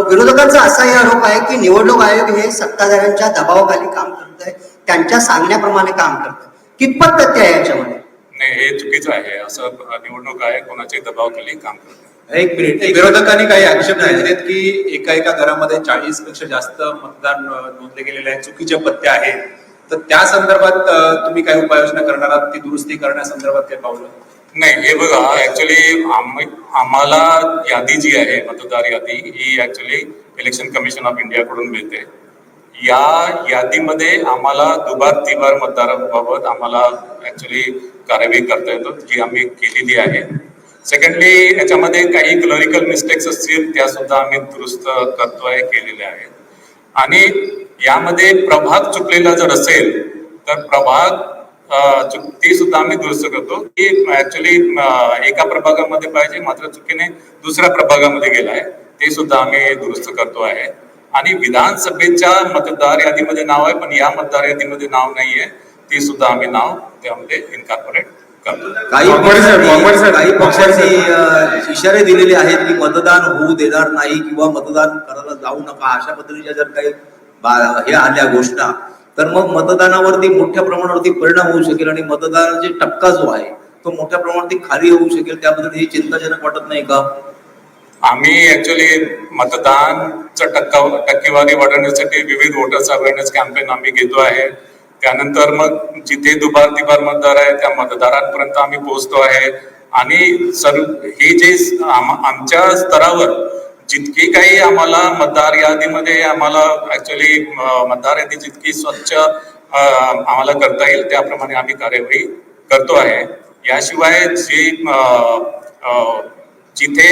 विरोधकांचा असाही आरोप आहे की निवडणूक आयोग हे सत्ताधाऱ्यांच्या दबावाखाली काम करत आहे त्यांच्या सांगण्याप्रमाणे काम करत आहे कितपत तथ्य आहे याच्यामध्ये? नाही हे चुकीचं आहे. असं निवडणूक आहे कोणाच्याही दबावाखाली काम करत नाही. एक मिनिट. विरोधकांनी काही आक्षेप घेतलेत की एका एका घरामध्ये चाळीसपेक्षा जास्त मतदान अ, नोंदले गेलेले आहेत चुकीचे पत्ते आहेत तर त्या संदर्भात तुम्ही काय उपाययोजना करणार आहात ती दुरुस्ती करण्यासंदर्भात काय पावलं नाही हे बघा ऍक्च्युली आम्हाला यादी जी आहे मतदार यादी ही actually election commission of India कडून मिळते. या यादीमध्ये आम्हाला दुबार तिबार मतदाराबाबत आम्हाला ऍक्च्युली कार्यवाही करता येतो जी आम्ही केलेली आहे. सेकंडली याच्यामध्ये काही क्लरिकल मिस्टेक्स असतील त्या सुद्धा आम्ही दुरुस्त करतोय केलेल्या आहेत. आणि यामध्ये प्रभाग चुकलेला जर असेल तर प्रभाग ते सुद्धा आम्ही दुरुस्त करतो. की ऍक्च्युली एका प्रभागामध्ये पाहिजे मात्र चुकीने दुसऱ्या प्रभागामध्ये गेलाय ते सुद्धा आम्ही दुरुस्त करतो आहे. आणि विधानसभेच्या मतदार यादीमध्ये नाव आहे पण या मतदार यादीमध्ये नाव नाहीये ते सुद्धा आम्ही नाव त्यामध्ये इन्कॉर्पोरेट करतो. काही पक्षांनी इशारे दिलेले आहेत की मतदान होऊ देणार नाही किंवा मतदान करायला जाऊ नका अशा पद्धतीच्या जर काही हे आल्या घोषणा तर मग मतदानावरती मोठ्या प्रमाणावरती परिणाम होऊ शकेल आणि मतदानाचा टक्का जो आहे तो मोठ्या प्रमाणावरती खाली होऊ शकेल त्याबद्दल हे चिंताजनक वाटत नाही का? आम्ही ऍक्च्युली मतदानचा टक्का टक्केवारी वाढवण्यासाठी विविध वोटर्स अवेअरनेस कॅम्पेन आम्ही घेतो आहे. त्यानंतर मग जिथे दुबार तिबार मतदार आहे त्या मतदारांपर्यंत आम्ही पोहोचतो आहे. आणि सर्व हे जे आमच्या स्तरावर जितकी काही आम्हाला मतदार यादीमध्ये आम्हाला ऍक्च्युली मतदार यादी जितकी स्वच्छ आम्हाला करता येईल त्याप्रमाणे आम्ही कार्यवाही करतो आहे. याशिवाय जे जिथे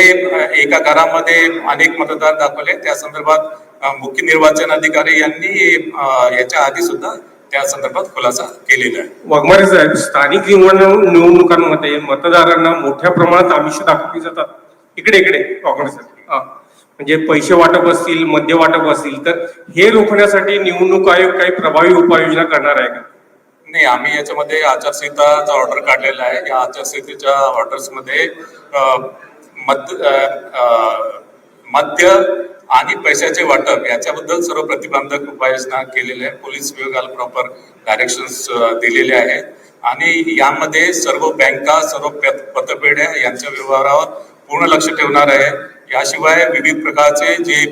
एका घरामध्ये अनेक मतदार दाखवले त्या संदर्भात मुख्य निर्वाचन अधिकारी यांनी याच्या आधी सुद्धा त्या संदर्भात खुलासा केलेला आहे. वाघमारे साहेब स्थानिक निवडणूक निवडणुकांमध्ये मतदारांना मोठ्या प्रमाणात आमिष दाखवली जातात. इकडे इकडे वाघमारे साहेब. म्हणजे पैसे वाटप असतील मद्य वाटप असतील तर हे रोखण्यासाठी निवडणूक आयोग काही प्रभावी उपाययोजना करणार आहे का? नाही आम्ही याच्यामध्ये आचारसंहिताचा ऑर्डर काढलेला आहे. या आचारसंहितेच्या ऑर्डर्समध्ये मद्य आणि पैशाचे वाटप याच्याबद्दल सर्व प्रतिबंधक उपाययोजना केलेल्या आहे पोलीस विभागाला प्रॉपर डायरेक्शन्स दिलेले आहेत. आणि यामध्ये सर्व बँका सर्व पतपेढ्या यांच्या व्यवहारावर पूर्ण लक्ष ठेवणार आहे. याशिवाय विविध प्रकारचे जे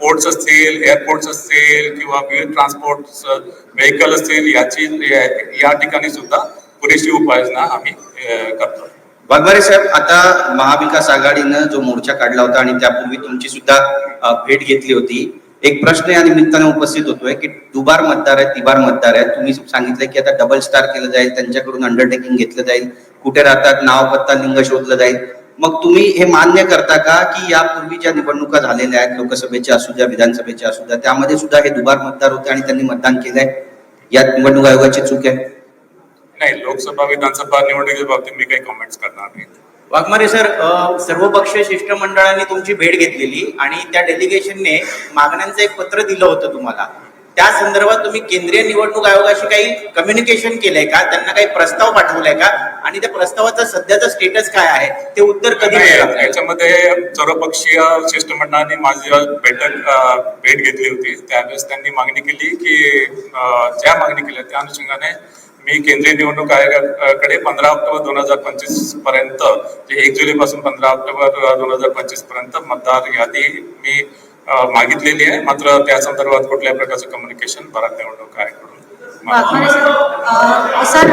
पोर्ट्स असतील एअरपोर्ट्स असतील किंवा विविध ट्रान्सपोर्ट व्हेकल असतील याची या- ठिकाणी सुद्धा पुरेशी उपाययोजना आम्ही करतो. वाघमारे साहेब आता महाविकास आघाडीनं जो मोर्चा काढला होता आणि त्यापूर्वी तुमची सुद्धा भेट घेतली होती एक प्रश्न या निमित्ताने उपस्थित होतोय की दुबार मतदार आहेत तिबार मतदार आहेत. तुम्ही सांगितलं की आता डबल स्टार केलं जाईल त्यांच्याकडून अंडरटेकिंग घेतलं जाईल कुठे राहतात नाव पत्ता लिंग शोधलं जाईल. मग तुम्ही हे मान्य करता का की यापूर्वी ज्या निवडणुका झालेल्या आहेत लोकसभेच्या असू द्या विधानसभेच्या असू द्या त्यामध्ये सुद्धा हे दुबार मतदार होते आणि त्यांनी मतदान केलंय? यात निवडणूक आयोगाची चूक आहे? नाही लोकसभा विधानसभा निवडणुकीच्या बाबतीत मी काही कॉमेंट्स करणार नाही. वाघमारे सर सर्वपक्षीय शिष्टमंडळाने तुमची भेट घेतलेली आणि त्या डेलिगेशनने मागण्यांचं एक पत्र दिलं होतं तुम्हाला. त्या संदर्भात तुम्ही केंद्रीय निवडणूक आयोगाशी काही कम्युनिकेशन केलंय का? त्यांना काही प्रस्ताव पाठवलाय का? आणि त्या प्रस्तावाचा सध्याचा स्टेटस काय आहे? ते उत्तर कधी? याच्यामध्ये सर्वपक्षीय शिष्टमंडळाने माझी बैठक भेट घेतली होती. त्यावेळेस त्यांनी मागणी केली की ज्या मागणी केल्या त्या अनुषंगाने मी केंद्रीय निवडणूक आयोगाकडे पंधरा ऑक्टोबर दोन हजार पंचवीसपर्यंत एक जुलै पासून पंधरा ऑक्टोबर दोन हजार पंचवीसपर्यंत मतदार यादी मी मागितलेली आहे. मात्र त्या संदर्भात कुठल्याही प्रकारचं कम्युनिकेशन भारत निवडणूक आयोगाकडून सर